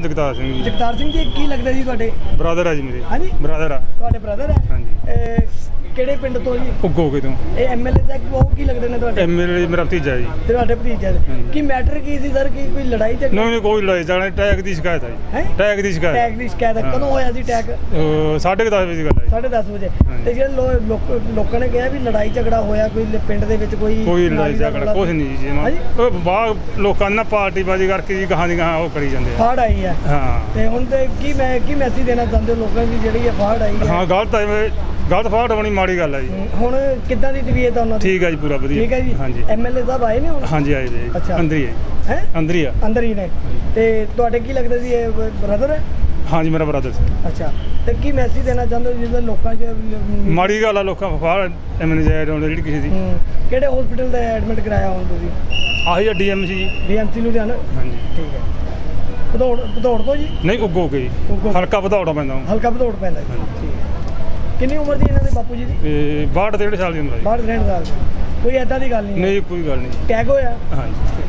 ਜਗਤਾਰ ਸਿੰਘ ਜੀ। ਜਗਤਾਰ ਸਿੰਘ ਜੀ ਕੀ ਲੱਗਦਾ ਜੀ ਤੁਹਾਡੇ? ਬ੍ਰਦਰ ਆ ਜੀ ਮੇਰੇ। ਹਾਂਜੀ। ਬ੍ਰਦਰ ਆ। ਤੁਹਾਡੇ ਬ੍ਰਦਰ ਹੈ ਕਿਹੜੇ ਪਿੰਡ ਤੋਂ ਜੀ? ਉੱਗੋ ਕੇ ਤੋਂ। ਇਹ ਐਮਐਲਏ ਦਾ ਉਹ ਕੀ ਲੱਗਦੇ ਨੇ ਤੁਹਾਡੇ? ਐਮਐਲਏ ਮੇਰਾ ਭਤੀਜਾ ਜੀ। ਤੇ ਤੁਹਾਡੇ ਭਤੀਜੇ ਦੇ। ਕੀ ਮੈਟਰ ਕੀ ਸੀ ਸਰ? ਕੀ ਕੋਈ ਲੜਾਈ ਝਗੜਾ? ਨਹੀਂ ਨਹੀਂ ਕੋਈ ਲੜਾਈ ਝਗੜਾ ਟੈਗ ਦੀ ਸ਼ਿਕਾਇਤ ਹੈਂ? ਟੈਗ ਦੀ ਸ਼ਿਕਾਇਤ। ਟੈਗ ਦੀ ਸ਼ਿਕਾਇਤ। ਕਦੋਂ ਹੋਇਆ ਸੀ ਟੈਗ? ਅਹ ਸਾਢੇ ਕੁ ਦਸ ਵਜੇ ਦੀ ਗੱਲ ਹੈ ਜੀ। 10:30 ਵਜੇ। ਤੇ ਜਿਹੜੇ ਲੋਕ- ਲੋਕਾਂ ਨੇ ਕਿਹਾ ਵੀ ਲੜਾਈ ਝਗੜਾ ਹੋਇਆ ਕੋਈ ਪਿੰਡ ਦੇ ਵਿੱਚ ਕੋਈ ਕੋਈ ਲੜਾਈ ਨਾਲੀ ਝਗੜਾ ਕੁਛ ਨਹੀਂ ਜੀ। ਉਹ ਬਾਹਰ ਲੋਕਾਂ ਨੇ ਨਾ ਪਾਰਟੀ ਬਾਜੀ ਕਰਕੇ ਜੀ ਦੀ ਗਾਹਾਂ ਉਹ ਕਰੀ ਜਾਂਦੇ ਆ। ਫਾੜ ਆਈ ਹੈ ਹਾਂ। ਤੇ ਹੁਣ ਤੇ ਕੀ ਮੈਂ ਕੀ ਮੈਸੇਜ ਦੇਣਾ ਚਾਹੁੰਦੇ ਲੋਕਾਂ ਦੀ ਜਿਹੜੀ ਇਹ ਫਾੜ ਆਈ ਹੈ? ਹਾਂ ਗਲਤ ਹੈ ਗਲਤ ਫਾਟ ਬਣੀ ਮਾੜੀ ਗੱਲ ਹੈ ਜੀ। ਹੁਣ ਕਿੱਦਾਂ ਦੀ ਤਬੀਅਤ ਆ ਉਹਨਾਂ ਦੀ? ਠੀਕ ਹੈ ਜੀ ਪੂਰਾ ਵਧੀਆ। ਠੀਕ ਹੈ ਜੀ। ਹਾਂਜੀ। ਐਮਐਲਏ ਸਾਹਿਬ ਆਏ ਨੇ ਹੁਣ? ਹਾਂਜੀ ਆਏ ਜੀ। ਅੱਛਾ। ਅੰਦਰ ਹੀ ਹੈ ਹੈ? ਅੰਦਰ ਹੀ ਆ। ਅੰਦਰ ਹੀ ਨੇ। ਤੇ ਤੁਹਾਡੇ ਕੀ ਲੱਗਦਾ ਸੀ ਇਹ ਬ੍ਰਦਰ ਹੈ? ਹਾਂਜੀ ਮੇਰਾ ਬ੍ਰਦਰ ਸੀ। ਅੱਛਾ। ਤੇ ਕੀ ਮੈਸੇਜ ਦੇਣਾ ਚਾਹੁੰਦੇ ਹੋ ਜਿਹਦੇ ਲੋਕਾਂ 'ਚ ਮ- ਮਾੜੀ ਗੱਲ ਆ ਲੋਕਾਂ ਫਾੜ ਐਮਐਲਏ ਜਾਇਰ ਆਉਂਦੇ ਜਿਹੜੀ ਕਿਸੇ ਦੀ। ਹੂੰ। ਕਿਹੜੇ ਹਸਪੀਟਲ ਦਾ ਐਡਮਿਟ ਕਰਾਇਆ ਹੁਣ ਤੁਸੀਂ? ਆਹੀ ਡੀਐਮਸੀ ਜੀ। ਡੀਐਮਸੀ ਲੁਧਿਆਣਾ? ਹਾਂਜੀ। ਠੀਕ ਹੈ। ਭਦੌੜ ਭਦੌੜ ਤੋਂ ਜੀ? ਨਹੀਂ ਉੱਗੋ ਕੇ ਜੀ। ਉੱਗੋ। ਹਲਕਾ ਵਧਾਉਣਾ ਪੈਂਦਾ ਹੁਣ। ਹਲਕਾ ਭਦੌੜ ਪੈਂਦਾ ਜੀ। ਕਿੰਨੀ ਉਮਰ ਦੀ ਇਹਨਾਂ ਦੇ ਬਾਪੂ ਜੀ ਦੀ? ਇਹ 62 ਡੇਢ ਸਾਲ ਦੀ ਉਮਰ ਹੈ 62 ਰਹਿਣ ਸਾਲ ਦੀ। ਕੋਈ ਐਦਾਂ ਦੀ ਗੱਲ ਨਹੀਂ। ਨਹੀਂ ਕੋਈ ਗੱਲ ਨਹੀਂ। ਟੈਗ ਹੋਇਆ? ਹਾਂਜੀ।